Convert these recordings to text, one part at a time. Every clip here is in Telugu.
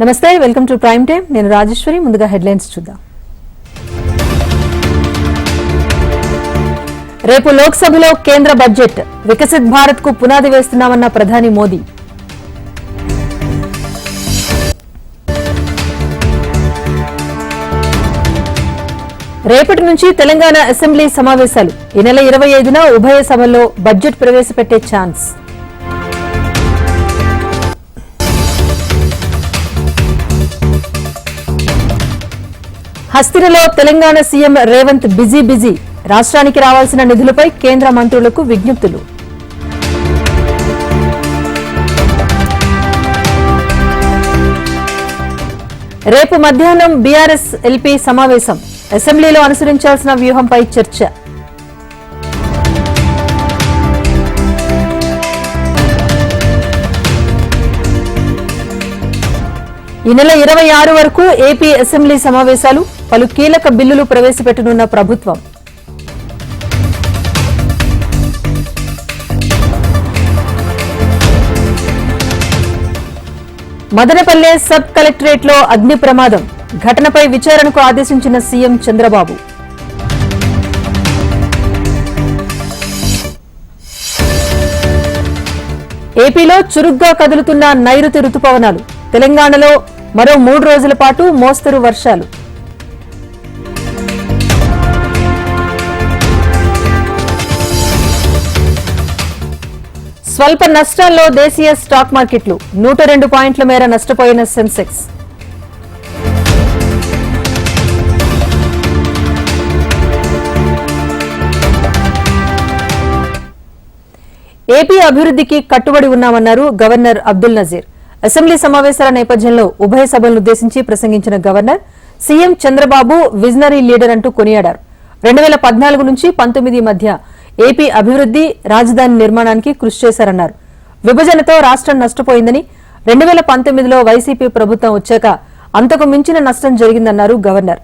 నమస్తే వెల్కమ్ టు ప్రైమ్ టైం నేను రాజేశ్వరి ముందుగా హెడ్లైన్స్ చూద్దాం. రేపు లోక్సభలో కేంద్ర బడ్జెట్. వికసిత్ భారత్కు పునాది వేస్తున్నామన్న ప్రధాని మోదీ. రేపటి నుంచి తెలంగాణ అసెంబ్లీ సమావేశాలు. ఈ నెల ఇరవై ఐదున ఉభయ సభల్లో బడ్జెట్ ప్రవేశపెట్టే chance. హస్తినలో Telangana CM Revanth busy busy. రాష్ట్రానికి రావాల్సిన నిధులపై కేంద్ర మంత్రులకు విజ్ఞప్తులు. రేపు మధ్యాహ్నం బీఆర్ఎస్ ఎల్పీ సమావేశం. అసెంబ్లీలో అనుసరించాల్సిన వ్యూహంపై చర్చ. ఈ నెల ఇరవై ఆరు వరకు ఏపీ అసెంబ్లీ సమావేశాలు. పలు కీలక బిల్లులు ప్రవేశపెట్టనున్న ప్రభుత్వం. మదనపల్లె సబ్ కలెక్టరేట్లో అగ్ని ప్రమాదం. ఘటనపై విచారణకు ఆదేశించిన సీఎం చంద్రబాబు. ఏపీలో చురుగ్గా కదులుతున్న నైరుతి రుతుపవనాలు. తెలంగాణలో మరో మూడు రోజుల పాటు మోస్తరు వర్షాలు. స్వల్ప నష్టాల్లో దేశీయ స్టాక్ మార్కెట్లు. నూట రెండు పాయింట్ల మేర నష్టపోయిన సెన్సెక్స్. ఏపీ అభివృద్ధికి కట్టుబడి ఉన్నామన్నారు గవర్నర్ అబ్దుల్ నజీర్. అసెంబ్లీ సమావేశాల నేపథ్యంలో ఉభయ సభలను ఉద్దేశించి ప్రసంగించిన governor CM Chandrababu visionary leader అంటూ కొనియాడారు. రెండు వేల పద్నాలుగు నుంచి పంతొమ్మిది మధ్య ఏపీ అభివృద్ధి రాజధాని నిర్మాణానికి కృషి చేశారన్నారు. విభజనతో రాష్ట్రం నష్టపోయిందని రెండు వేల పంతొమ్మిదిలో వైసీపీ ప్రభుత్వం వచ్చాక అంతకు మించిన నష్టం జరిగిందన్నారు గవర్నర్.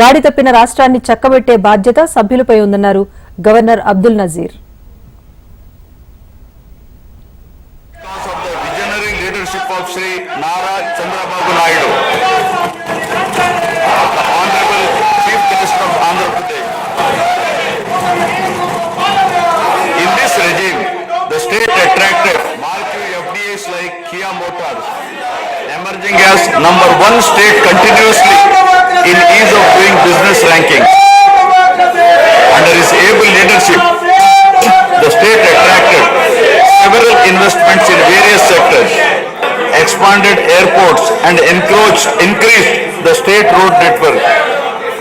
గాడి తప్పిన రాష్ట్రాన్ని చక్కబెట్టే బాధ్యత సభ్యులపై ఉందన్నారు governor Abdul Nazeer. Nara Chandrababu Naidu as number one state continuously in ease of doing business ranking. Under his able leadership, the state attracted several investments in various sectors, expanded airports and encroached, increased the state road network.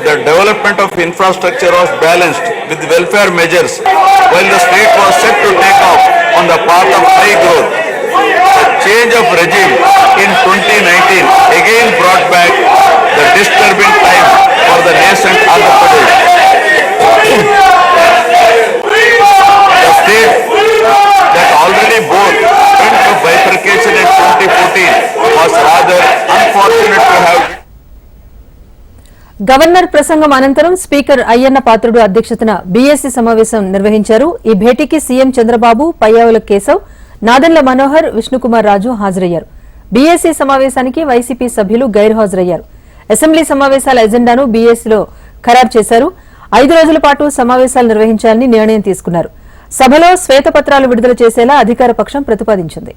The development of infrastructure was balanced with welfare measures while the state was set to take off on the path of high growth. Change of regime in 2019 again brought back the disturbing time for the nascent Andhra Pradesh. The state that already bore print of bifurcation in 2014 was rather unfortunate to have governor ప్రసంగం అనంతరం స్పీకర్ అయ్యన్న పాత్రుడు అధ్యక్షతన బీఎస్సీ సమావేశం నిర్వహించారు ఈ భేటీకి సీఎం చంద్రబాబు పయ్యావుల కేశవ్ నాదన్ల మనోహర్ విష్ణుకుమార్ రాజు హాజరయ్యారు. బీఎస్సీ సమావేశానికి వైసీపీ సభ్యులు గైర్హాజరయ్యారు. అసెంబ్లీ సమావేశాల ఎజెండాను బీఎస్సీలో ఖరారు చేశారు. ఐదు రోజుల పాటు సమావేశాలు నిర్వహించాలని నిర్ణయం తీసుకున్నారు. సభలో శ్వేతపత్రాలు విడుదల చేసేలా అధికార పక్షం ప్రతిపాదించింది.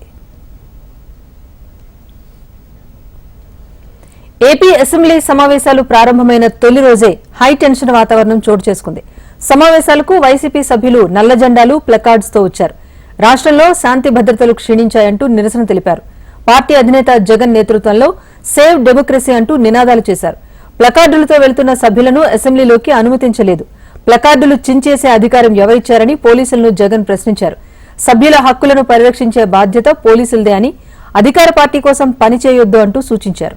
ఏపీ అసెంబ్లీ సమావేశాలు ప్రారంభమైన తొలి రోజే హై టెన్షన్ వాతావరణం చోటు చేసుకుంది. సమావేశాలకు వైసీపీ సభ్యులు నల్ల జెండాలు ప్లకార్డ్స్తో వచ్చారు. రాష్ట్రంలో శాంతి భద్రతలు క్షీణించాయంటూ నిరసన తెలిపారు. పార్టీ అధినేత జగన్ నేతృత్వంలో సేవ్ డెమోక్రసీ అంటూ నినాదాలు చేశారు. ప్లకార్డులతో వెళ్తున్న సభ్యులను అసెంబ్లీలోకి అనుమతించలేదు. ప్లకార్డులు చించేసే అధికారం ఎవరిచ్చారని పోలీసులను జగన్ ప్రశ్నించారు. సభ్యుల హక్కులను పరిరక్షించే బాధ్యత పోలీసులదే అని అధికార పార్టీ కోసం పనిచేయొద్దు అంటూ సూచించారు.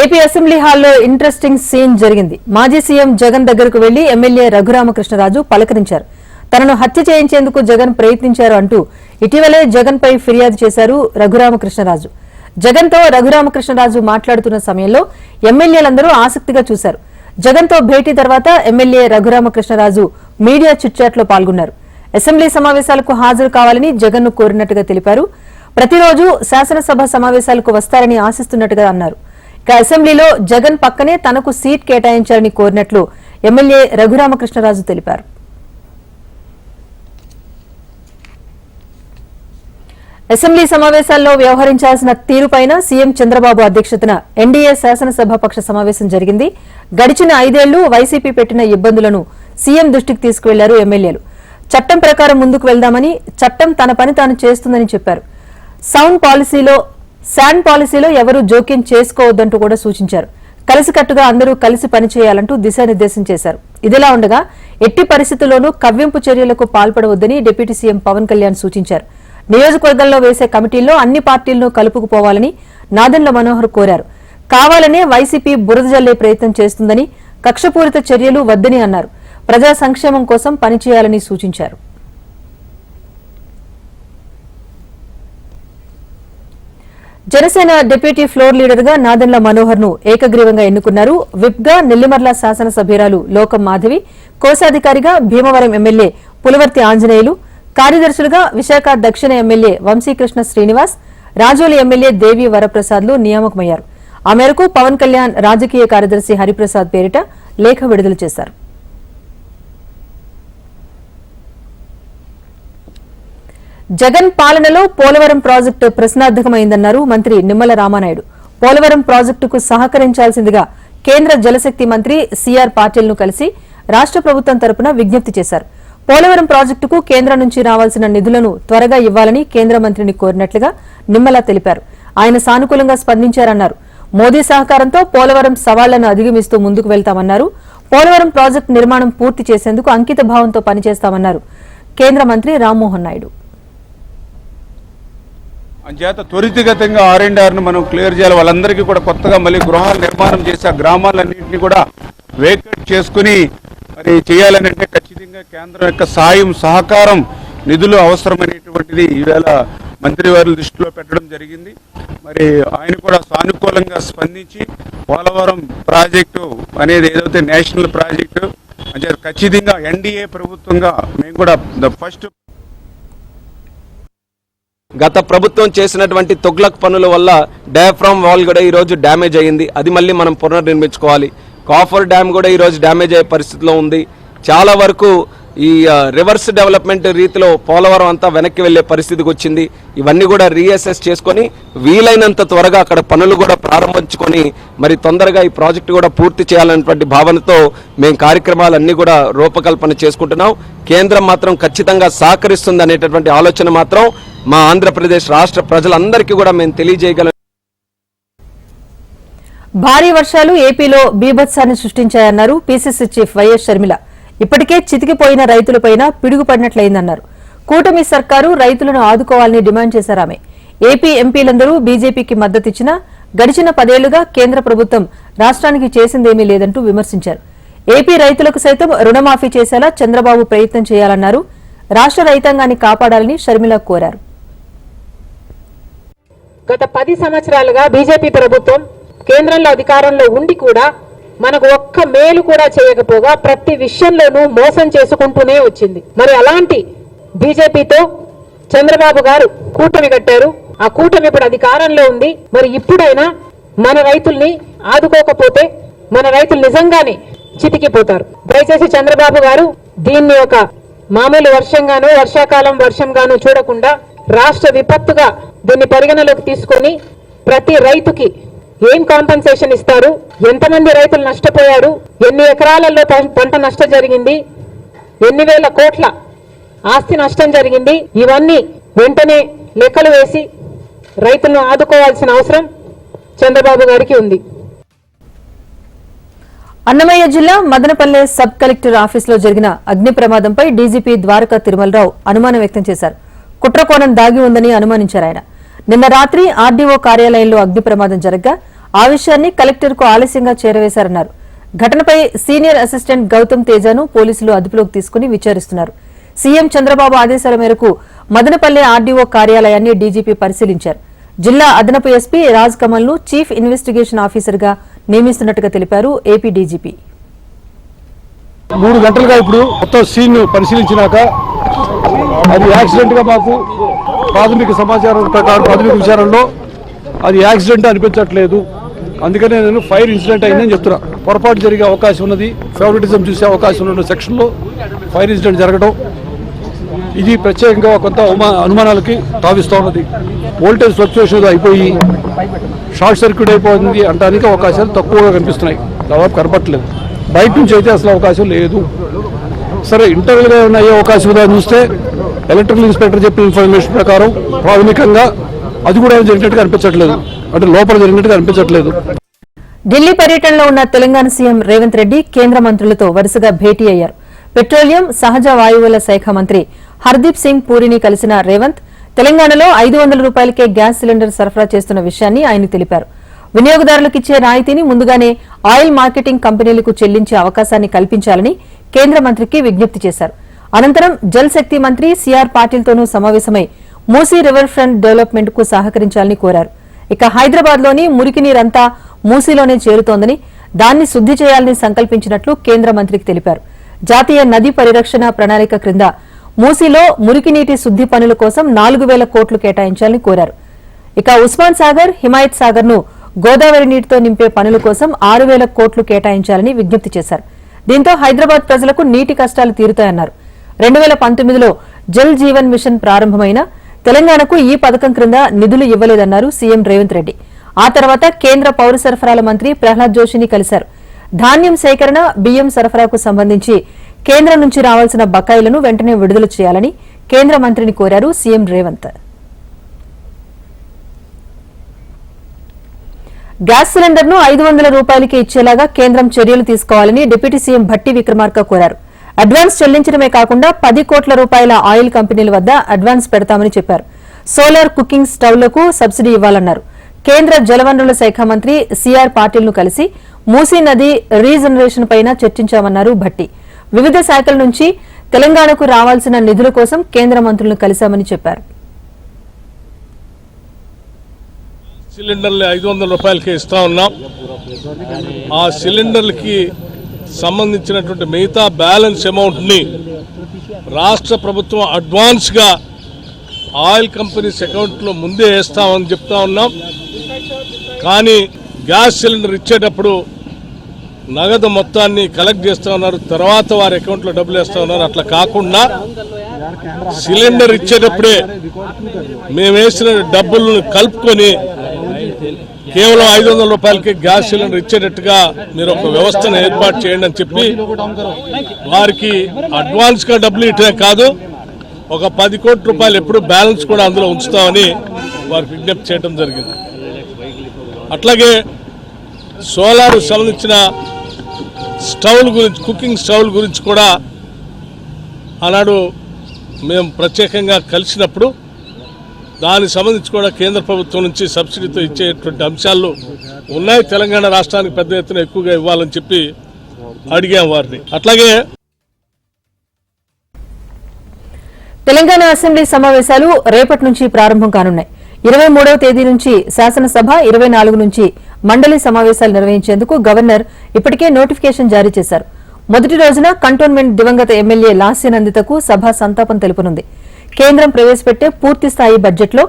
ఏపీ అసెంబ్లీ హాల్లో ఇంట్రెస్టింగ్ సీన్ జరిగింది. మాజీ సీఎం జగన్ దగ్గరకు వెళ్ళి ఎమ్మెల్యే రఘురామకృష్ణరాజు పలకరించారు. తనను హత్య చేయించేందుకు జగన్ ప్రయత్నించారు అంటూ ఇటీవలే జగన్ పై ఫిర్యాదు చేశారు రఘురామకృష్ణరాజు. జగన్తో రఘురామకృష్ణరాజు మాట్లాడుతున్న సమయంలో ఎమ్మెల్యేలందరూ ఆసక్తిగా చూశారు. జగన్తో భేటీ తర్వాత ఎమ్మెల్యే రఘురామకృష్ణరాజు మీడియా చిట్చాట్లో పాల్గొన్నారు. అసెంబ్లీ సమావేశాలకు హాజరు కావాలని జగన్ను కోరినట్టుగా తెలిపారు. ప్రతిరోజు శాసనసభ సమావేశాలకు వస్తారని ఆశిస్తున్నట్టుగా అన్నారు. అసెంబ్లీలో జగన్ పక్కనే తనకు సీట్ కేటాయించాలని కోరినట్లు ఎమ్మెల్యే రఘురామకృష్ణరాజు తెలిపారు. అసెంబ్లీ సమావేశాల్లో వ్యవహరించాల్సిన తీరుపైన సీఎం చంద్రబాబు అధ్యక్షతన ఎన్డీఏ శాసనసభాపక్ష సమావేశం జరిగింది. గడిచిన ఐదేళ్ళు వైసీపీ పెట్టిన ఇబ్బందులను సీఎం దృష్టికి తీసుకువెళ్ళారు ఎమ్మెల్యేలు. చట్టం ప్రకారం ముందుకు వెళ్దామని చట్టం తన పని తాను చేస్తుందని చెప్పారు. సౌండ్ పాలసీలో శాండ్ పాలసీలో ఎవరూ జోక్యం చేసుకోవద్దంటూ కూడా సూచించారు. కలిసికట్టుగా అందరూ కలిసి పనిచేయాలంటూ దిశానిర్దేశం చేశారు. ఇదిలా ఉండగా ఎట్టి పరిస్థితుల్లోనూ కవ్వింపు చర్యలకు పాల్పడవద్దని డిప్యూటీ సీఎం పవన్ కళ్యాణ్ సూచించారు. నియోజకవర్గంలో వేసే కమిటీల్లో అన్ని పార్టీలను కలుపుకుపోవాలని నాదెండ్ల మనోహర్ కోరారు. కావాలనే వైసీపీ బురద జల్లే ప్రయత్నం చేస్తుందని కక్షపూరిత చర్యలు వద్దని అన్నారు. ప్రజా సంక్షేమం కోసం పనిచేయాలని సూచించారు. జనసేన డిప్యూటీ ఫ్లోర్ లీడర్గా నాదెండ్ల మనోహర్ను ఏకగ్రీవంగా ఎన్నుకున్నారు. విప్గా నెల్లిమర్ల శాసనసభ్యురాలు లోకం మాధవి కోశాధికారిగా భీమవరం ఎమ్మెల్యే పులవర్తి ఆంజనేయులు కార్యదర్శులుగా విశాఖ దక్షిణ ఎమ్మెల్యే వంశీకృష్ణ శ్రీనివాస్ రాజోలి ఎమ్మెల్యే దేవి వరప్రసాద్లు నియామకమయ్యారు. ఆ మేరకు పవన్ కళ్యాణ్ రాజకీయ కార్యదర్శి హరిప్రసాద్ పేరిట లేఖ విడుదల చేశారు. జగన్ పాలనలో పోలవరం ప్రాజెక్టు ప్రశ్నార్థకమైందన్నారు మంత్రి నిమ్మల రామానాయుడు. పోలవరం ప్రాజెక్టుకు సహకరించాల్సిందిగా కేంద్ర జలశక్తి మంత్రి సిఆర్ పాటిల్ను కలిసి రాష్ట్ర ప్రభుత్వం తరపున విజ్ఞప్తి చేశారు. పోలవరం ప్రాజెక్టుకు కేంద్రం నుంచి రావాల్సిన నిధులను త్వరగా ఇవ్వాలని కేంద్ర మంత్రిని కోరినట్లుగా నిమ్మల తెలిపారు. ఆయన సానుకూలంగా స్పందించారన్నారు. మోదీ సహకారంతో పోలవరం సవాళ్ళను అధిగమిస్తూ ముందుకు వెళ్తామన్నారు. పోలవరం ప్రాజెక్టు నిర్మాణం పూర్తి చేసేందుకు అంకిత భావంతో పనిచేస్తామన్నారు కేంద్ర మంత్రి రామ్మోహన్ నాయుడు. అంచేత త్వరితగతంగా ఆర్ అండ్ ఆర్ను మనం క్లియర్ చేయాలి. వాళ్ళందరికీ కూడా కొత్తగా మళ్ళీ గృహాలు నిర్మాణం చేసి ఆ గ్రామాలన్నింటినీ కూడా వేకట్ చేసుకుని మరి చేయాలని అంటే ఖచ్చితంగా కేంద్రం యొక్క సాయం సహకారం నిధులు అవసరమైనటువంటిది ఈవేళ మంత్రివారి దృష్టిలో పెట్టడం జరిగింది. మరి ఆయన కూడా సానుకూలంగా స్పందించి పోలవరం ప్రాజెక్టు అనేది ఏదైతే నేషనల్ ప్రాజెక్టు అంటే ఖచ్చితంగా ఎన్డీఏ ప్రభుత్వంగా మేము కూడా ద ఫస్ట్ గత ప్రభుత్వం చేసినటువంటి తొగ్లక్ పనుల వల్ల డయాఫ్రామ్ వాల్ కూడా ఈరోజు డ్యామేజ్ అయ్యింది. అది మళ్ళీ మనం పునర్నిర్మించుకోవాలి. కాఫర్ డ్యామ్ కూడా ఈరోజు డ్యామేజ్ అయ్యే పరిస్థితిలో ఉంది. చాలా వరకు ఈ రివర్స్ డెవలప్మెంట్ రీతిలో పోలవరం అంతా వెనక్కి వెళ్ళే పరిస్థితికి వచ్చింది. ఇవన్నీ కూడా రీఎస్ఎస్ చేసుకొని వీలైనంత త్వరగా అక్కడ పనులు కూడా ప్రారంభించుకొని మరి తొందరగా ఈ ప్రాజెక్టు కూడా పూర్తి చేయాలన్నటువంటి భావనతో మేము కార్యక్రమాలన్నీ కూడా రూపకల్పన చేసుకుంటున్నాం. కేంద్రం మాత్రం ఖచ్చితంగా సహకరిస్తుంది అనేటటువంటి ఆలోచన మాత్రం మా ఆంధ్రప్రదేశ్ రాష్ట్ర ప్రజలందరికీ కూడా మేము తెలియజేయగలం భారీ వర్షాలు ఏపీలో బీభత్సాన్ని సృష్టించాయన్నారు పీసీసీ చీఫ్ వైఎస్ షర్మిల. ఇప్పటికే చితికిపోయిన రైతులపైన పిడుగుపడినట్లయిందన్నారు. కూటమి సర్కారు రైతులను ఆదుకోవాలని డిమాండ్ చేశారామె. ఏపీ ఎంపీలందరూ బీజేపీకి మద్దతిచ్చినా గడిచిన పదేళ్ళుగా కేంద్ర ప్రభుత్వం రాష్ట్రానికి చేసిందేమీ లేదంటూ విమర్శించారు. ఏపీ రైతులకు సైతం రుణమాఫీ చేసేలా చంద్రబాబు ప్రయత్నం చేయాలన్నారు. రాష్ట్ర రైతాంగాన్ని కాపాడాలని షర్మిల కోరారు. గత పది సంవత్సరాలుగా బీజేపీ ప్రభుత్వం కేంద్రంలో అధికారంలో ఉండి కూడా మనకు ఒక్క మేలు కూడా చేయకపోగా ప్రతి విషయంలోనూ మోసం చేసుకుంటూనే వచ్చింది. మరి అలాంటి బీజేపీతో చంద్రబాబు గారు కూటమి కట్టారు. ఆ కూటమి ఇప్పుడు అధికారంలో ఉంది. మరి ఇప్పుడైనా మన రైతుల్ని ఆదుకోకపోతే మన రైతులు నిజంగానే చితికిపోతారు. దయచేసి చంద్రబాబు గారు దీన్ని ఒక మామూలు వర్షంగాను వర్షాకాలం వర్షంగాను చూడకుండా రాష్ట్ర విపత్తుగా దీన్ని పరిగణలోకి తీసుకొని ప్రతి రైతుకి ఏం కాంపెన్సేషన్ ఇస్తారు? ఎంతమంది రైతులు నష్టపోయారు? ఎన్ని ఎకరాలలో పంట నష్టం జరిగింది? ఎన్ని వేల కోట్ల ఆస్తి నష్టం జరిగింది? ఇవన్నీ వెంటనే లెక్కలు వేసి రైతులను ఆదుకోవాల్సిన అవసరం చంద్రబాబు గారికి ఉంది. అన్నమయ్య జిల్లా మదనపల్లె సబ్ కలెక్టర్ ఆఫీసులో జరిగిన అగ్ని ప్రమాదంపై డీజీపీ ద్వారకా తిరుమలరావు అనుమానం వ్యక్తం చేశారు. కుట్రకోణం దాగి ఉందని అనుమానించారు ఆయన. నిన్న రాత్రి ఆర్డీఓ కార్యాలయంలో అగ్ని ప్రమాదం జరగ్గా ఆ విషయాన్ని కలెక్టర్కు ఆలస్యంగా చేరవేశారన్నారు. ఘటనపై సీనియర్ అసిస్టెంట్ గౌతమ్ తేజాను పోలీసులు అదుపులోకి తీసుకుని విచారిస్తున్నారు. సీఎం చంద్రబాబు ఆదేశాల మేరకు మదనపల్లె ఆర్డీఓ కార్యాలయాన్ని డీజీపీ పరిశీలించారు. జిల్లా అదనపు ఎస్పీ రాజ్ కమల్ను చీఫ్ ఇన్వెస్టిగేషన్ ఆఫీసర్గా నియమిస్తున్నట్టుగా తెలిపారు ఏపీ డీజీపీ. మూడు గంటలుగా ఇప్పుడు మొత్తం సీన్ పరిశీలించినాక అది యాక్సిడెంట్గా మాకు ప్రాథమిక సమాచారం ప్రకారం ప్రాథమిక విచారణలో అది యాక్సిడెంట్ అనిపించట్లేదు. అందుకనే నేను ఫైర్ ఇన్సిడెంట్ అయిందని చెప్తున్నా. పొరపాటు జరిగే అవకాశం ఉన్నది ఫేవరెటిజం చూసే అవకాశం ఉన్న సెక్షన్లో ఫైర్ ఇన్సిడెంట్ జరగడం. ఇది ప్రత్యేకంగా కొంత అనుమానాలకి తావిస్తూ ఉన్నది. వోల్టేజ్ ఫ్లక్చుయేషన్ అయిపోయి షార్ట్ సర్క్యూట్ అయిపోయింది అంటానికి అవకాశాలు తక్కువగా కనిపిస్తున్నాయి. దాదాపు కనపట్లేదు బయట నుంచి అయితే అసలు అవకాశం లేదు. సరే ఇంటర్వ్యూగా ఏమైనా అయ్యే అవకాశం ఉందా చూస్తే ఎలక్ట్రికల్ ఇన్స్పెక్టర్ చెప్పిన ఇన్ఫర్మేషన్ ప్రకారం ప్రాథమికంగా అది కూడా జరిగినట్టుగా అనిపించట్లేదు. అంటే లోపల జరిగినట్టుగా అనిపించట్లేదు. ఢిల్లీ పర్యటనలో ఉన్న తెలంగాణ సీఎం రేవంత్ రెడ్డి కేంద్ర మంత్రులతో వరుసగా భేటీ అయ్యారు. పెట్రోలియం సహజ వాయువుల శాఖ మంత్రి హర్దీప్ సింగ్ పూరిని కలిసిన రేవంత్ తెలంగాణలో ఐదు వందల రూపాయలకే గ్యాస్ సిలిండర్ సరఫరా చేస్తున్న విషయాన్ని ఆయన తెలిపారు. వినియోగదారులకు ఇచ్చే రాయితీని ముందుగానే ఆయిల్ మార్కెటింగ్ కంపెనీలకు చెల్లించే అవకాశాన్ని కల్పించాలని కేంద్ర మంత్రికి విజ్ఞప్తి చేశారు. అనంతరం జల్ శక్తి మంత్రి సిఆర్ పాటిల్తోనూ సమావేశమై మూసీ రివర్ ఫ్రంట్ డెవలప్మెంట్కు సహకరించాలని కోరారు. ఇక హైదరాబాద్లోని మురికి నీరంతా మూసీలోనే చేరుతోందని దాన్ని శుద్ది చేయాలని సంకల్పించినట్లు కేంద్ర మంత్రికి తెలిపారు. జాతీయ నదీ పరిరక్షణ ప్రణాళిక క్రింద మూసీలో మురికి నీటి శుద్ది పనుల కోసం నాలుగు వేల కోట్లు కేటాయించాలని కోరారు. ఇక ఉస్మాన్ సాగర్ హిమాయత్ సాగర్ను గోదావరి నీటితో నింపే పనుల కోసం ఆరు వేల కోట్లు కేటాయించాలని విజ్ఞప్తి చేశారు. దీంతో హైదరాబాద్ ప్రజలకు నీటి కష్టాలు తీరుతాయన్నారు. రెండు వేల పంతొమ్మిదిలో జల్ జీవన్ మిషన్ ప్రారంభమైన తెలంగాణకు ఈ పథకం క్రింద నిధులు ఇవ్వలేదన్నారు సీఎం రేవంత్ రెడ్డి. ఆ తర్వాత కేంద్ర పౌర సరఫరాల మంత్రి ప్రహ్లాద్ జోషిని కలిశారు. ధాన్యం సేకరణ బియ్యం సరఫరాకు సంబంధించి కేంద్రం నుంచి రావాల్సిన బకాయిలను వెంటనే విడుదల చేయాలని కేంద్ర మంత్రిని కోరారు సీఎం రేవంత్. గ్యాస్ సిలిండర్ను ఐదు వందల రూపాయలకి ఇచ్చేలాగా కేంద్రం చర్యలు తీసుకోవాలని డిప్యూటీ సీఎం భట్టి విక్రమార్క కోరారు. అడ్వాన్స్ చెల్లించడమే కాకుండా పది కోట్ల రూపాయల ఆయిల్ కంపెనీల వద్ద అడ్వాన్స్ పెడతామని చెప్పారు. సోలార్ కుకింగ్ స్టవ్లకు సబ్సిడీ ఇవ్వాలన్నారు. కేంద్ర జలవనరుల శాఖ మంత్రి సిఆర్ పాటిల్ను కలిసి మూసీ నది రీజనరేషన్ పైన చర్చించామన్నారు భట్టి. వివిధ శాఖల నుంచి తెలంగాణకు రావాల్సిన నిధుల కోసం కేంద్ర మంత్రులను కలిశామని చెప్పారు. సిలిండర్లు ఐదు వందల రూపాయలకి ఇస్తా ఉన్నాం. ఆ సిలిండర్లకి సంబంధించినటువంటి మిగతా బ్యాలెన్స్ అమౌంట్ని రాష్ట్ర ప్రభుత్వం అడ్వాన్స్గా ఆయిల్ కంపెనీస్ అకౌంట్లో ముందే వేస్తామని చెప్తా ఉన్నాం. కానీ గ్యాస్ సిలిండర్ ఇచ్చేటప్పుడు నగదు మొత్తాన్ని కలెక్ట్ చేస్తా ఉన్నారు. తర్వాత వారి అకౌంట్లో డబ్బులు వేస్తూ ఉన్నారు. అట్లా కాకుండా సిలిండర్ ఇచ్చేటప్పుడే మేము వేసిన డబ్బులను కలుపుకొని కేవలం ఐదు వందల రూపాయలకి గ్యాస్ సిలిండర్ ఇచ్చేటట్టుగా మీరు ఒక వ్యవస్థను ఏర్పాటు చేయండి అని చెప్పి వారికి అడ్వాన్స్గా డబ్బులు ఇవ్వటమే కాదు ఒక పది కోట్ల రూపాయలు ఎప్పుడు బ్యాలెన్స్ కూడా అందులో ఉంచుతామని వారికి విజ్ఞప్తి చేయడం జరిగింది. అట్లాగే సోలార్ సంబంధించిన స్టవ్ల గురించి కుకింగ్ స్టవ్ల గురించి కూడా ఆనాడు మేము ప్రత్యేకంగా కలిసినప్పుడు దానికి సంబంధించి కూడా కేంద్ర ప్రభుత్వం నుంచి సబ్సిడీతో ఇచ్చేటువంటి అంశాలు ఉన్నాయి. తెలంగాణ రాష్ట్రానికి పెద్ద ఎత్తున ఎక్కువగా ఇవ్వాలని చెప్పి అడిగాం వారిని. అట్లాగే తెలంగాణ అసెంబ్లీ సమావేశాలు రేపటి నుంచి ప్రారంభం కానున్నాయి. ఇరవై మూడవ తేదీ నుంచి శాసనసభ ఇరవై నాలుగు నుంచి మండలి సమావేశాలు నిర్వహించేందుకు గవర్నర్ ఇప్పటికే నోటిఫికేషన్ జారీ చేశారు. మొదటి రోజున కంటోన్మెంట్ దివంగత ఎమ్మెల్యే లాస్యనందితకు సభ సంతాపం తెలుపనుంది. కేంద్రం ప్రవేశపెట్టే పూర్తి స్థాయి బడ్జెట్లో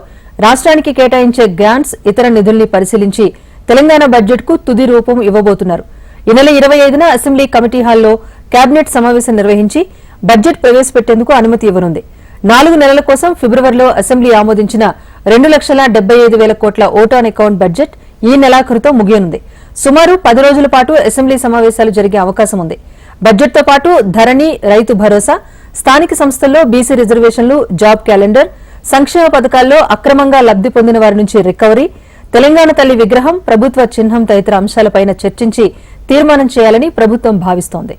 రాష్ట్రానికి కేటాయించే గ్రాంట్స్ ఇతర నిధుల్ని పరిశీలించి తెలంగాణ బడ్జెట్కు తుది రూపం ఇవ్వబోతున్నారు. ఈ నెల ఇరవై ఐదున అసెంబ్లీ కమిటీ హాల్లో కేబినెట్ సమావేశం నిర్వహించి బడ్జెట్ ప్రవేశపెట్టేందుకు అనుమతి ఇవ్వనుంది. నాలుగు నెలల కోసం ఫిబ్రవరిలో అసెంబ్లీ ఆమోదించిన రెండు లక్షల డెబ్బై ఐదు వేల కోట్ల ఓట్ అకౌంట్ బడ్జెట్ ఈ నెలాఖరుతో ముగియనుంది. సుమారు పది రోజుల పాటు అసెంబ్లీ సమావేశాలు జరిగే అవకాశం ఉంది. బడ్జెట్తో పాటు ధరణి రైతు భరోసా స్థానిక సంస్థల్లో బీసీ రిజర్వేషన్లు జాబ్ క్యాలెండర్ సంక్షేమ పథకాల్లో అక్రమంగా లబ్ది పొందిన వారి నుంచి రికవరీ తెలంగాణ తల్లి విగ్రహం ప్రభుత్వ చిహ్నం తదితర అంశాలపై చర్చించి తీర్మానం చేయాలని ప్రభుత్వం భావిస్తోంది.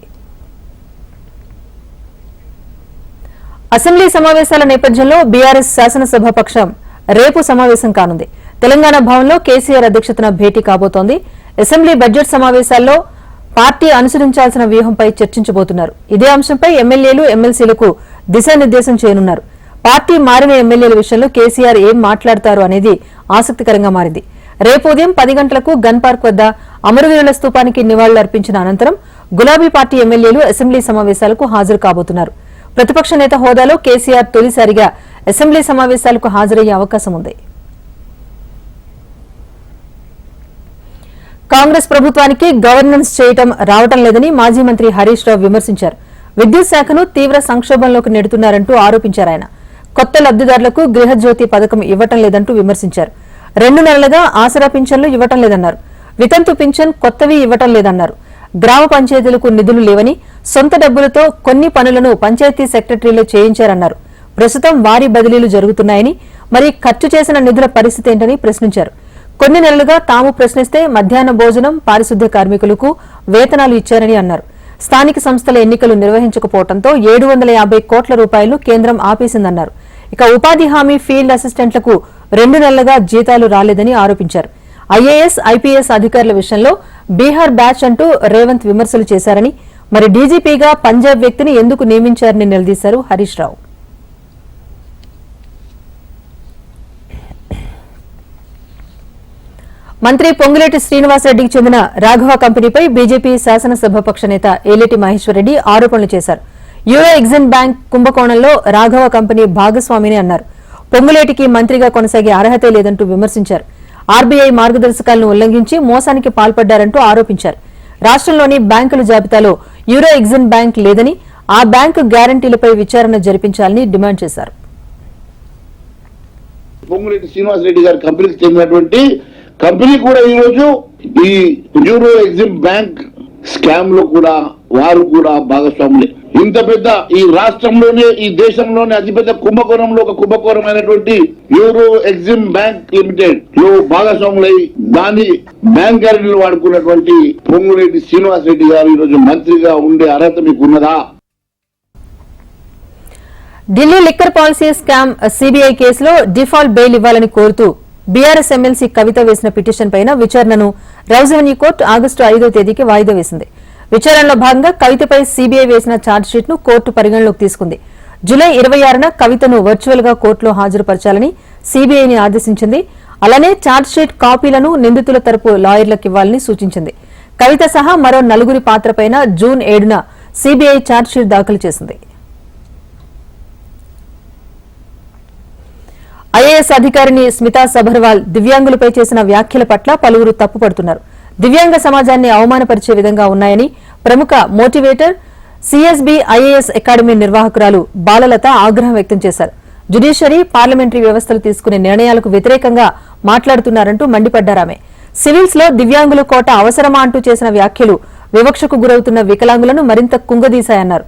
అసెంబ్లీ సమావేశాల నేపథ్యంలో బీఆర్ఎస్ శాసనసభ పక్షం రేపు సమావేశం కానుంది. తెలంగాణ భవన్లో కేసీఆర్ అధ్యక్షతన భేటీ కాబోతోంది. అసెంబ్లీ బడ్జెట్ సమావేశాల్లో పార్టీ అనుసరించాల్సిన వ్యూహంపై చర్చించబోతున్నారు. ఇదే అంశంపై ఎమ్మెల్యేలు ఎమ్మెల్సీలకు దిశానిర్దేశం చేయనున్నారు. పార్టీ మారిన ఎమ్మెల్యేల విషయంలో కేసీఆర్ ఏం మాట్లాడతారు అనేది ఆసక్తికరంగా మారింది. రేపు ఉదయం పది గంటలకు గన్ పార్క్ వద్ద అమరవీరుల స్తూపానికి నివాళులర్పించిన అనంతరం గులాబీ పార్టీ ఎమ్మెల్యేలు అసెంబ్లీ సమావేశాలకు హాజరు కాబోతున్నారు. ప్రతిపక్ష నేత హోదాలో కేసీఆర్ తొలిసారిగా అసెంబ్లీ సమావేశాలకు హాజరయ్యే అవకాశం ఉంది. కాంగ్రెస్ ప్రభుత్వానికి గవర్నెన్స్ చేయటం రావటం లేదని మాజీ మంత్రి హరీష్ రావు విమర్శించారు. విద్యుత్ శాఖను తీవ్ర సంక్షోభంలోకి నెడుతున్నారంటూ ఆరోపించారు ఆయన. కొత్త లబ్దిదారులకు గృహజ్యోతి పథకం ఇవ్వటం లేదంటూ విమర్శించారు. రెండు నెలలుగా ఆసరా పింఛన్లు ఇవ్వటం లేదన్నారు. వితంతు పింఛన్ కొత్తవి ఇవ్వటం లేదన్నారు. గ్రామ పంచాయతీలకు నిధులు లేవని సొంత డబ్బులతో కొన్ని పనులను పంచాయతీ సెక్రటరీలు చేయించారన్నారు. ప్రస్తుతం వారి బదిలీలు జరుగుతున్నాయని మరి ఖర్చు చేసిన నిధుల పరిస్థితి ఏంటని ప్రశ్నించారు. కొన్ని నెలలుగా తాము ప్రశ్నిస్తే మధ్యాహ్న భోజనం పారిశుద్ధ్య కార్మికులకు వేతనాలు ఇచ్చారని అన్నారు. స్థానిక సంస్థల ఎన్నికలు నిర్వహించకపోవడంతో ఏడు వందల యాభై కోట్ల రూపాయలు కేంద్రం ఆపేసిందన్నారు. ఇక ఉపాధి హామీ ఫీల్డ్ అసిస్టెంట్లకు రెండు నెలలుగా జీతాలు రాలేదని ఆరోపించారు. ఐఏఎస్ ఐపీఎస్ అధికారుల విషయంలో బీహార్ బ్యాచ్ అంటూ రేవంత్ విమర్శలు చేశారని మరి డీజీపీగా పంజాబ్ వ్యక్తిని ఎందుకు నియమించారని నిలదీశారు హరీష్ రావు. మంత్రి పొంగులేటి శ్రీనివాసరెడ్డికి చెందిన రాఘవ కంపెనీపై బీజేపీ శాసనసభాపక్ష నేత ఏలేటి మహేశ్వరరెడ్డి ఆరోపణలు చేశారు. యూరో ఎగ్జిమ్ బ్యాంక్ కుంభకోణంలో రాఘవ కంపెనీ భాగస్వామిని అన్నారు. పొంగులేటికి మంత్రిగా కొనసాగే అర్హతే లేదంటూ విమర్శించారు. ఆర్బీఐ మార్గదర్శకాలను ఉల్లంఘించి మోసానికి పాల్పడ్డారంటూ ఆరోపించారు. రాష్ట్రంలోని బ్యాంకుల జాబితాలో యూరో ఎగ్జిమ్ బ్యాంక్ లేదని ఆ బ్యాంకు గ్యారంటీలపై విచారణ జరిపించాలని డిమాండ్ చేశారు. పొంగులేటి శ్రీనివాసరెడ్డి గారి కంపెనీకి చెందినటువంటి కంపెనీ కూడా ఈరోజు ఈ యూరో ఎగ్జిమ్ బ్యాంక్ స్కామ్లో కూడా వారు కూడా భాగస్వాములే. ఇంత పెద్ద ఈ రాష్ట్రంలోనే ఈ దేశంలోనే అతిపెద్ద కుంభకోణంలో ఒక కుంభకోణమైనటువంటి యూరో ఎగ్జిమ్ బ్యాంక్ లిమిటెడ్. లో భాగస్వాములై దాని బ్యాంక్ గ్యారెంటీలు వాడుకున్నటువంటి పొంగులేటి శ్రీనివాస్ రెడ్డి గారు ఈ రోజు మంత్రిగా ఉండే అర్హత మీకు ఉన్నదా Delhi liquor policy scam CBI కేసులో డిఫాల్ట్ బెయిల్ ఇవ్వాలని కోరుతూ బీఆర్ఎస్ ఎమ్మెల్సీ కవిత వేసిన పిటిషన్ పైన విచారణను రౌజవెన్యూ కోర్టు ఆగస్టు ఐదో తేదీకి వాయిదా వేసింది. విచారణలో భాగంగా కవితపై సీబీఐ వేసిన ఛార్జ్షీట్ను కోర్టు పరిగణలోకి తీసుకుంది. జులై ఇరవై ఆరున కవితను వర్చువల్గా కోర్టులో హాజరుపరచాలని సీబీఐని ఆదేశించింది. అలానే ఛార్జ్షీట్ కాపీలను నిందితుల తరపు లాయర్లకు ఇవ్వాలని సూచించింది. కవిత సహా మరో నలుగురి పాత్రపైన జూన్ ఏడున సీబీఐ ఛార్జ్షీట్ దాఖలు చేసింది. ఐఏఎస్ అధికారిని స్మితా సబర్వాల్ దివ్యాంగులపై చేసిన వ్యాఖ్యల పట్ల పలువురు తప్పుపడుతున్నారు. దివ్యాంగ సమాజాన్ని అవమానపరిచే విధంగా ఉన్నాయని ప్రముఖ మోటివేటర్ సిఎస్బి ఐఏఎస్ అకాడమీ నిర్వాహకురాలు బాలలత ఆగ్రహం వ్యక్తం చేశారు. జ్యుడిషియరీ పార్లమెంటరీ వ్యవస్థలు తీసుకునే నిర్ణయాలకు వ్యతిరేకంగా మాట్లాడుతున్నారంటూ మండిపడ్డారామె సివిల్స్లో దివ్యాంగుల కోట అవసరమా అంటూ చేసిన వ్యాఖ్యలు వివక్షకు గురవుతున్న వికలాంగులను మరింత కుంగదీశాయన్నారు.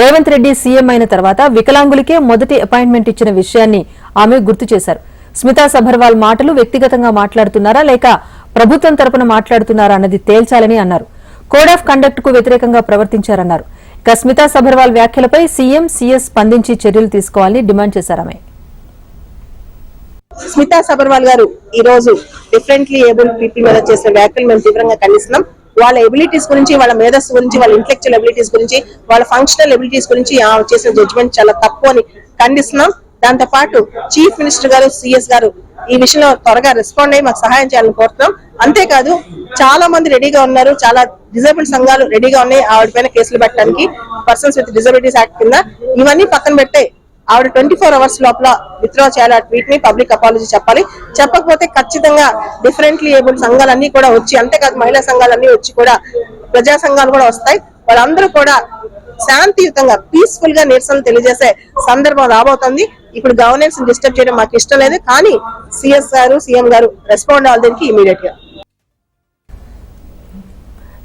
రేవంత్ రెడ్డి సీఎం అయిన తర్వాత వికలాంగులకే మొదటి అపాయింట్మెంట్ ఇచ్చిన విషయాన్ని ఆమె గుర్తు చేశారు. స్మితా సభర్వాల్ మాటలు వ్యక్తిగతంగా మాట్లాడుతున్నారా లేక ప్రభుత్వం తరపున మాట్లాడుతున్నారా అన్నది తేల్చాలని అన్నారు. కోడ్ ఆఫ్ కండక్ట్కు వ్యతిరేకంగా ప్రవర్తించారన్నారు. ఇక స్మితా సభర్వాల్ వ్యాఖ్యలపై సీఎం సీఎస్ స్పందించి చర్యలు తీసుకోవాలని డిమాండ్ చేశారు ఆమె. స్మితా సబర్వాల్ గారు ఈ రోజు డిఫరెంట్లీ ఏబుల్ పీపుల్ మీద చేసిన వ్యాఖ్యలు మేము తీవ్రంగా ఖండిస్తున్నాం. వాళ్ళ ఎబిలిటీస్ గురించి వాళ్ళ మేధస్సు గురించి వాళ్ళ ఇంటెలెక్చువల్ ఎబిలిటీస్ గురించి వాళ్ళ ఫంక్షనల్ ఎబిలిటీస్ గురించి ఆమె చేసిన జడ్జ్మెంట్ చాలా తప్పు అని ఖండిస్తున్నాం. దాంతో పాటు చీఫ్ మినిస్టర్ గారు సిఎస్ గారు ఈ విషయంలో త్వరగా రెస్పాండ్ అయ్యి మాకు సహాయం చేయాలని కోరుతున్నాం. అంతేకాదు చాలా మంది రెడీగా ఉన్నారు. చాలా డిజేబుల్ సంఘాలు రెడీగా ఉన్నాయి ఆవిడ పైన కేసులు పెట్టడానికి. పర్సన్స్ విత్ డిజబిలిటీస్ యాక్ట్ కింద ఇవన్నీ పక్కన పెట్టే ఆవిడ ట్వంటీ ఫోర్ అవర్స్ లోపల విత్డ్రా చేయాలి ఆ ట్వీట్ని పబ్లిక్ అపాలజీ చెప్పాలి. చెప్పకపోతే ఖచ్చితంగా డిఫరెంట్లీ ఏబుల్ సంఘాలన్నీ కూడా వచ్చి అంతేకాదు మహిళా సంఘాలన్నీ వచ్చి కూడా ప్రజా సంఘాలు కూడా వస్తాయి. వాళ్ళందరూ కూడా శాంతియుతంగా పీస్ఫుల్గా నిరసనలు తెలియజేసే సందర్భం రాబోతుంది. ఇప్పుడు గవర్నెన్స్ డిస్టర్బ్ చేయడం మాకు ఇష్టం లేదు కానీ సిఎస్ గారు సీఎం గారు రెస్పాండ్ అవ్వాలి దీనికి ఇమీడియట్గా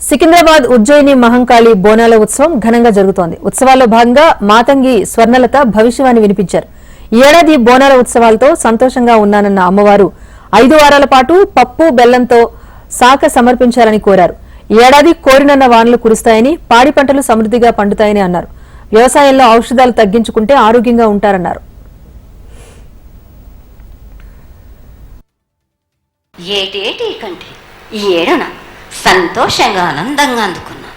సికింద్రాబాద్ ఉజ్జయిని మహంకాళి బోనాల ఉత్సవం ఘనంగా జరుగుతోంది. ఉత్సవాల్లో భాగంగా మాతంగి స్వర్ణలత భవిష్యవాణి వినిపించారు. ఈ ఏడాది బోనాల ఉత్సవాలతో సంతోషంగా ఉన్నానన్న అమ్మవారు ఐదు వారాల పాటు పప్పు బెల్లంతో శాఖ సమర్పించాలని కోరారు. ఏడాది కోరినన్న వానలు కురుస్తాయని పాడి పంటలు సమృద్ధిగా పండుతాయని అన్నారు. వ్యవసాయంలో ఔషధాలు తగ్గించుకుంటే ఆరోగ్యంగా ఉంటారన్నారు. ఏటేటి కంటే? ఈ ఏడున సంతోషంగా ఆనందంగా అందుకున్నా.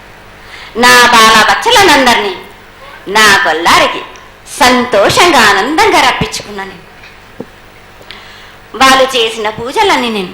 నా బాల బచ్చలనందరినీ నా కొల్లారికి సంతోషంగా ఆనందంగా రప్పించుకున్నాను. వాళ్ళు చేసిన పూజలన్నీ నేను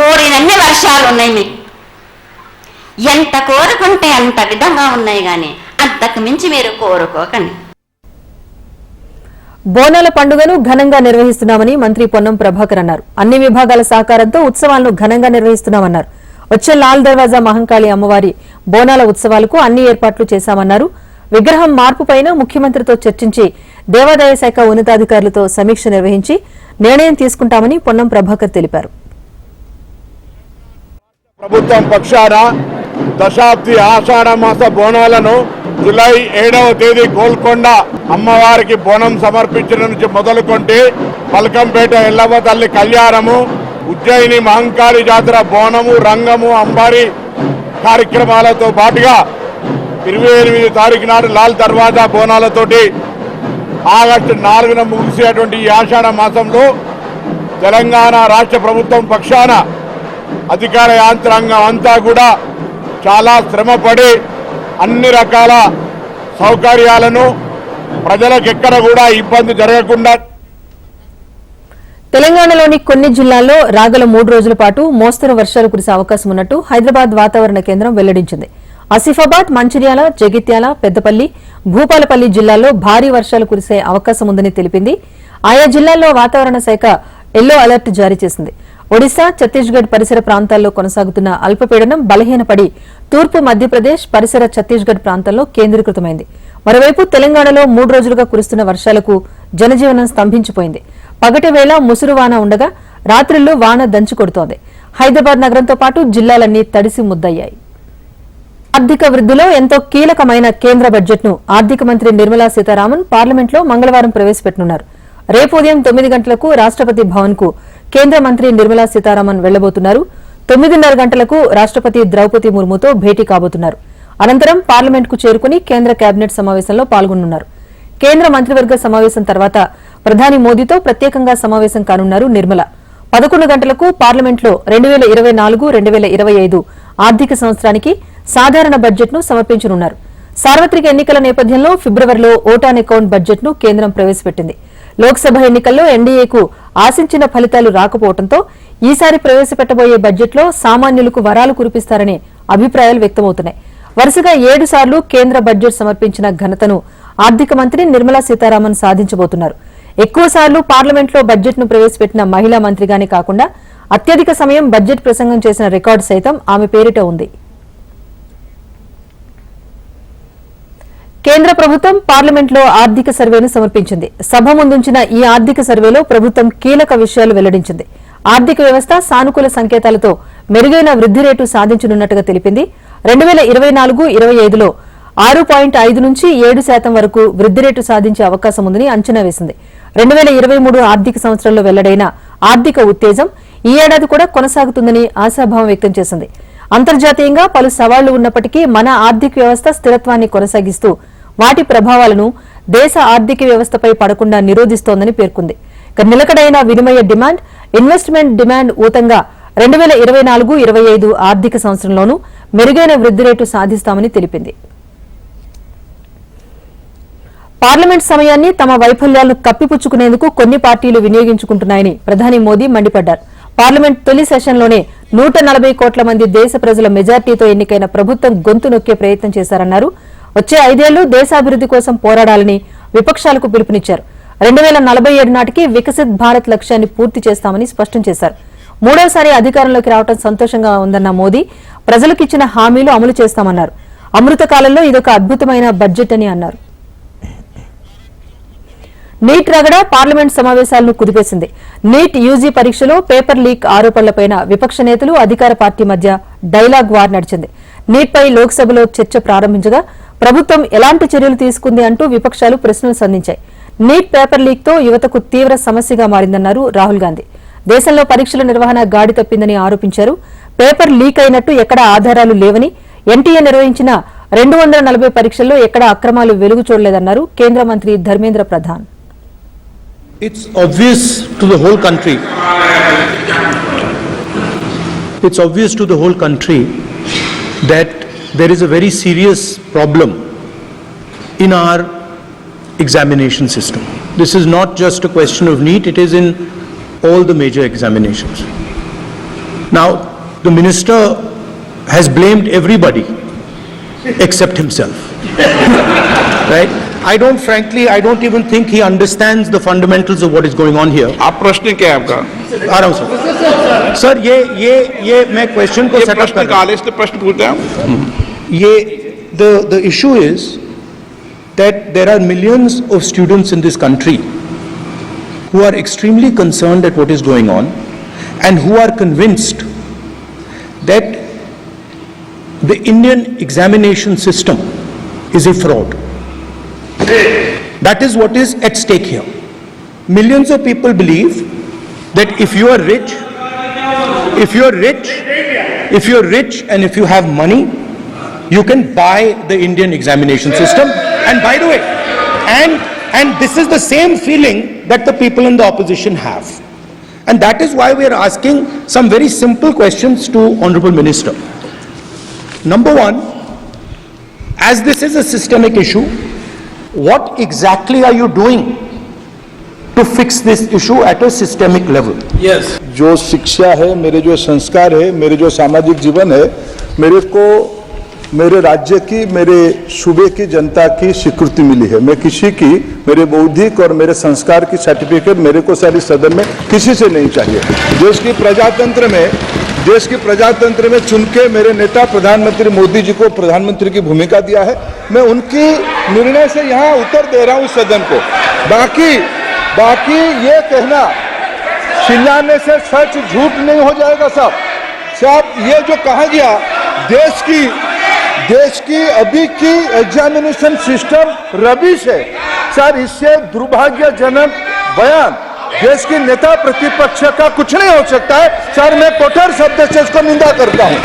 కోరినన్ని వర్షాలు ఉన్నాయి మీకు. ఎంత కోరుకుంటే అంత విధంగా ఉన్నాయి కానీ అంతకు మించి మీరు కోరుకోకండి. బోనాల పండుగను ఘనంగా నిర్వహిస్తున్నామని మంత్రి పొన్నం ప్రభాకర్ అన్నారు. అన్ని విభాగాల సహకారంతో ఉత్సవాలను ఘనంగా నిర్వహిస్తున్నామన్నారు. వచ్చే లాల్ దర్వాజా మహంకాళి అమ్మవారి బోనాల ఉత్సవాలకు అన్ని ఏర్పాట్లు చేశామన్నారు. విగ్రహం మార్పుపైన ముఖ్యమంత్రితో చర్చించి దేవాదాయ శాఖ ఉన్నతాధికారులతో సమీక్ష నిర్వహించి నిర్ణయం తీసుకుంటామని పొన్నం ప్రభాకర్ తెలిపారు. ప్రభుత్వం పక్షాన దశాబ్ది ఆషాఢ మాస బోనాలను జులై ఏడవ తేదీ గోల్కొండ అమ్మవారికి బోనం సమర్పించిన నుంచి మొదలుకొంటే పలకంపేట ఎల్లవ తల్లి కళ్యాణము ఉజ్జయిని మహంకాళి జాతర బోనము రంగము అంబారి కార్యక్రమాలతో పాటుగా ఇరవై ఎనిమిది తారీఖు నాడు లాల్ దర్వాజా బోనాలతోటి ఆగస్టు నాలుగున ముగిసేటువంటి ఈ ఆషాఢ మాసంలో తెలంగాణ రాష్ట్ర ప్రభుత్వం పక్షాన అధికార యాంత్రాంగం అంతా కూడా చాలా శ్రమపడి అన్ని రకాల సౌకర్యాలను ప్రజలకు ఎక్కడ కూడా ఇబ్బంది జరగకుండా తెలంగాణలోని కొన్ని జిల్లాల్లో రాగల మూడు రోజుల పాటు మోస్తరు వర్షాలు కురిసే అవకాశం ఉన్నట్టు హైదరాబాద్ వాతావరణ కేంద్రం వెల్లడించింది. ఆసిఫాబాద్ మంచిర్యాల జగిత్యాల పెద్దపల్లి భూపాలపల్లి జిల్లాల్లో భారీ వర్షాలు కురిసే అవకాశం ఉందని తెలిపింది. ఆయా జిల్లాల్లో వాతావరణ శాఖ ఎల్లో అలర్ట్ జారీ చేసింది. ఒడిశా ఛత్తీస్గఢ్ పరిసర ప్రాంతాల్లో కొనసాగుతున్న అల్పపీడనం బలహీనపడి తూర్పు మధ్యప్రదేశ్ పరిసర ఛత్తీస్గఢ్ ప్రాంతాల్లో కేంద్రీకృతమైంది. మరోవైపు తెలంగాణలో మూడు రోజులుగా కురుస్తున్న వర్షాలకు జనజీవనం స్తంభించిపోయింది. పగటి వేళ ముసురు వాన ఉండగా రాత్రుల్లో వాన దంచి కొడుతోంది. హైదరాబాద్ నగరంతో పాటు జిల్లాలన్నీ తడిసి ముద్దయ్యాయి. ఆర్థిక వృద్ధిలో ఎంతో కీలకమైన కేంద్ర బడ్జెట్ను ఆర్థిక మంత్రి నిర్మలా సీతారామన్ పార్లమెంట్లో మంగళవారం ప్రవేశపెట్టనున్నారు. రేపు ఉదయం తొమ్మిది గంటలకు రాష్టపతి భవన్కు కేంద్ర మంత్రి నిర్మలా సీతారామన్ వెళ్ళబోతున్నారు. తొమ్మిదిన్నర గంటలకు రాష్టపతి ద్రౌపది ముర్ముతో భేటీ కాబోతున్నారు. అనంతరం పార్లమెంట్కు చేరుకుని కేంద్ర కేబినెట్ సమావేశంలో పాల్గొనున్నారు కేంద్ర మంత్రివర్గ సమావేశం తర్వాత ప్రధాని మోదీతో ప్రత్యేకంగా సమావేశం కానున్నారు నిర్మల. పదకొండు గంటలకు పార్లమెంట్లో రెండు వేల ఇరవై నాలుగు రెండు వేల ఇరవై ఐదు ఆర్థిక సంవత్సరానికి సాధారణ బడ్జెట్ను సమర్పించనున్నారు. సార్వత్రిక ఎన్నికల నేపథ్యంలో ఫిబ్రవరిలో ఓటాన్ అకౌంట్ బడ్జెట్ను కేంద్రం ప్రవేశపెట్టింది. లోక్సభ ఎన్నికల్లో ఎన్డీఏకు ఆశించిన ఫలితాలు రాకపోవడంతో ఈసారి ప్రవేశపెట్టబోయే బడ్జెట్లో సామాన్యులకు వరాలు కురిపిస్తారనే అభిప్రాయాలు వ్యక్తమవుతున్నాయి. వరుసగా ఏడు సార్లు కేంద్ర బడ్జెట్ సమర్పించిన ఘనతను ఆర్థిక మంత్రి నిర్మలా సీతారామన్ సాధించబోతున్నారు. ఎక్కువ సార్లు పార్లమెంట్లో బడ్జెట్ను ప్రవేశపెట్టిన మహిళా మంత్రిగానే కాకుండా అత్యధిక సమయం బడ్జెట్ ప్రసంగం చేసిన రికార్డు సైతం ఆమె పేరిట ఉంది. కేంద్ర ప్రభుత్వం పార్లమెంట్లో ఆర్థిక సర్వేను సమర్పించింది. సభ ముందుంచిన ఈ ఆర్థిక సర్వేలో ప్రభుత్వం కీలక విషయాలు వెల్లడించింది. ఆర్థిక వ్యవస్థ సానుకూల సంకేతాలతో మెరుగైన వృద్ధి రేటు సాధించనున్నట్టుగా తెలిపింది. రెండు వేల ఇరవై నాలుగు ఇరవై ఐదులో ఆరు పాయింట్ ఐదు నుంచి ఏడు శాతం వరకు వృద్ధి రేటు సాధించే అవకాశం ఉందని అంచనా వేసింది. రెండు వేల ఇరవై మూడు ఆర్థిక సంవత్సరంలో వెల్లడైన ఆర్థిక ఉత్తేజం ఈ ఏడాది కూడా కొనసాగుతుందని ఆశాభావం వ్యక్తం చేసింది. అంతర్జాతీయంగా పలు సవాళ్ళు ఉన్నప్పటికీ మన ఆర్థిక వ్యవస్థ స్థిరత్వాన్ని కొనసాగిస్తూ వాటి ప్రభావాలను దేశ ఆర్థిక వ్యవస్థపై పడకుండా నిరోధిస్తోందని పేర్కొంది. ఇక నిలకడైన వినిమయ డిమాండ్ ఇన్వెస్ట్మెంట్ డిమాండ్ ఊతంగా రెండు వేల ఇరవై నాలుగు ఇరవై ఐదు ఆర్థిక సంవత్సరంలోనూ మెరుగైన వృద్ధి రేటు సాధిస్తామని తెలిపింది. పార్లమెంట్ సమయాన్ని తమ వైఫల్యాలను కప్పిపుచ్చుకునేందుకు కొన్ని పార్టీలు వినియోగించుకుంటున్నాయని ప్రధాని మోదీ మండిపడ్డారు. పార్లమెంట్ తొలి సెషన్లోనే నూట నలభై కోట్ల మంది దేశ ప్రజల మెజార్టీతో ఎన్నికైన ప్రభుత్వం గొంతు నొక్కే ప్రయత్నం చేశారన్నారు. వచ్చే ఐదేళ్ళు దేశాభివృద్ది కోసం పోరాడాలని విపక్షాలకు పిలుపునిచ్చారు. రెండు వేల నలభై ఏడు నాటికి వికసిత్ భారత్ లక్ష్యాన్ని పూర్తి చేస్తామని స్పష్టం చేశారు. మూడోసారి అధికారంలోకి రావడం సంతోషంగా ఉందన్న మోదీ ప్రజలకు ఇచ్చిన హామీలు అమలు చేస్తామన్నారు. అమృత కాలంలో ఇదొక అద్భుతమైన బడ్జెట్ అని అన్నారు. నీట్ రగడ పార్లమెంట్ సమావేశాలను కుదిపేసింది. నీట్ యూజీ పరీక్షలో పేపర్ లీక్ ఆరోపణలపైన విపక్ష నేతలు అధికార పార్టీ మధ్య డైలాగ్ వార్ నడిచింది. నీట్పై లోక్సభలో చర్చ ప్రారంభించగా ప్రభుత్వం ఎలాంటి చర్యలు తీసుకుంది అంటూ విపక్షాలు ప్రశ్నలు సంధించాయి. నీట్ పేపర్ లీక్తో యువతకు తీవ్ర సమస్యగా మారిందన్నారు రాహుల్ గాంధీ. దేశంలో పరీక్షల నిర్వహణ గాడి తప్పిందని ఆరోపించారు. పేపర్ లీక్ అయినట్టు ఎక్కడా ఆధారాలు లేవని ఎన్టీఏ నిర్వహించిన రెండు వందల నలభై పరీక్షల్లో ఎక్కడా అక్రమాలు వెలుగు చూడలేదన్నారు కేంద్ర మంత్రి Dharmendra Pradhan. It's obvious to the whole country. It's obvious to the whole country that there is a very serious problem in our examination system. This is not just a question of NEET, it is in all the major examinations. Now, the minister has blamed everybody except himself. Right? I don't frankly, I don't even think he understands the fundamentals of what is going on here. आप प्रश्न क्या है आपका आ रहा हूं सर सर ये ये ये मैं क्वेश्चन को ये सेटअप प्रश्न कर रहा काले से प्रश्न पूछते हैं आप हूं ये the the issue is that there are millions of students in this country who are extremely concerned at what is going on and who are convinced that the Indian examination system is a fraud. That is what is at stake here. Millions of people believe that if you are rich, if you are rich, if you are rich and if you have money, you can buy the Indian examination system. And by the way, and, and this is the same feeling that the people in the opposition have. And that is why we are asking some very simple questions to Honorable Minister. Number one, as this is a systemic issue, what exactly are you doing to fix this issue at a systemic level? Yes जो शिक्षा है मेरे जो संस्कार है मेरे जो सामाजिक जीवन है मेरे को मेरे राज्य की मेरे सूबे की जनता की स्वीकृति मिली है। मैं किसी की मेरे बौद्धिक और मेरे संस्कार की सर्टिफिकेट मेरे को सारी सदन में किसी से नहीं चाहिए। देश की प्रजातंत्र में देश की प्रजातंत्र में चुन के मेरे नेता प्रधानमंत्री मोदी जी को प्रधानमंत्री की भूमिका दिया है। मैं उनकी निर्णय से यहाँ उत्तर दे रहा हूँ सदन को। बाकी बाकी ये कहना, चिल्लाने से सच झूठ नहीं हो जाएगा साहब साहब ये जो कहा गया, देश की देश की अभी की एग्जामिनेशन सिस्टम रबिश है। सर, इससे दुर्भाग्यजनक बयान देश की नेता प्रतिपक्ष का कुछ नहीं हो सकता है सर मैं कठोर शब्द से इसको निंदा करता हूँ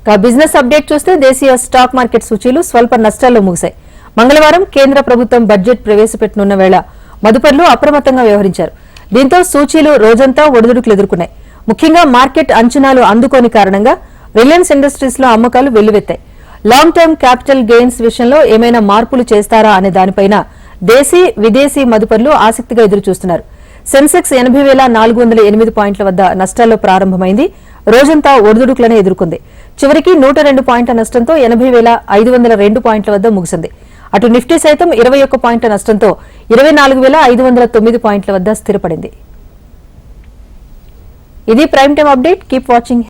ఇక బిజినెస్ అప్డేట్ చూస్తే దేశీయ స్టాక్ మార్కెట్ సూచీలు స్వల్ప నష్టాల్లో ముగిశాయి మంగళవారం కేంద్ర ప్రభుత్వం బడ్జెట్ ప్రవేశపెట్టనున్న వేళ మదుపర్లు అప్రమత్తంగా వ్యవహరించారు దీంతో సూచీలు రోజంతా ఒడిదుడుకులు ఎదుర్కొన్నాయి ముఖ్యంగా మార్కెట్ అంచనాలు అందుకోని కారణంగా రిలయన్స్ ఇండస్ట్రీస్ లో అమ్మకాలు వెల్లువెత్తాయి లాంగ్ టర్మ్ క్యాపిటల్ గెయిన్స్ విషయంలో ఏమైనా మార్పులు చేస్తారా అనే దానిపైన దేశీ విదేశీ మదుపర్లు ఆసక్తిగా ఎదురుచూస్తున్నారు. సెన్సెక్స్ ఎనభై వేల నాలుగు వందల ఎనిమిది పాయింట్ల వద్ద నష్టాల్లో ప్రారంభమైంది. రోజంతా ఒడిదుడుకులనే ఎదుర్కొంది. చివరికి నూట రెండు పాయింట్ల నష్టంతో ఎనభై వేల ఐదు వందల రెండు పాయింట్ల వద్ద ముగిసింది. అటు నిఫ్టీ సైతం ఇరవై ఒక్క పాయింట్ల నష్టంతో ఇరవై నాలుగు వేల ఐదు వందల తొమ్మిది పాయింట్ల వద్ద స్థిరపడింది. ఇది prime time update. Keep watching.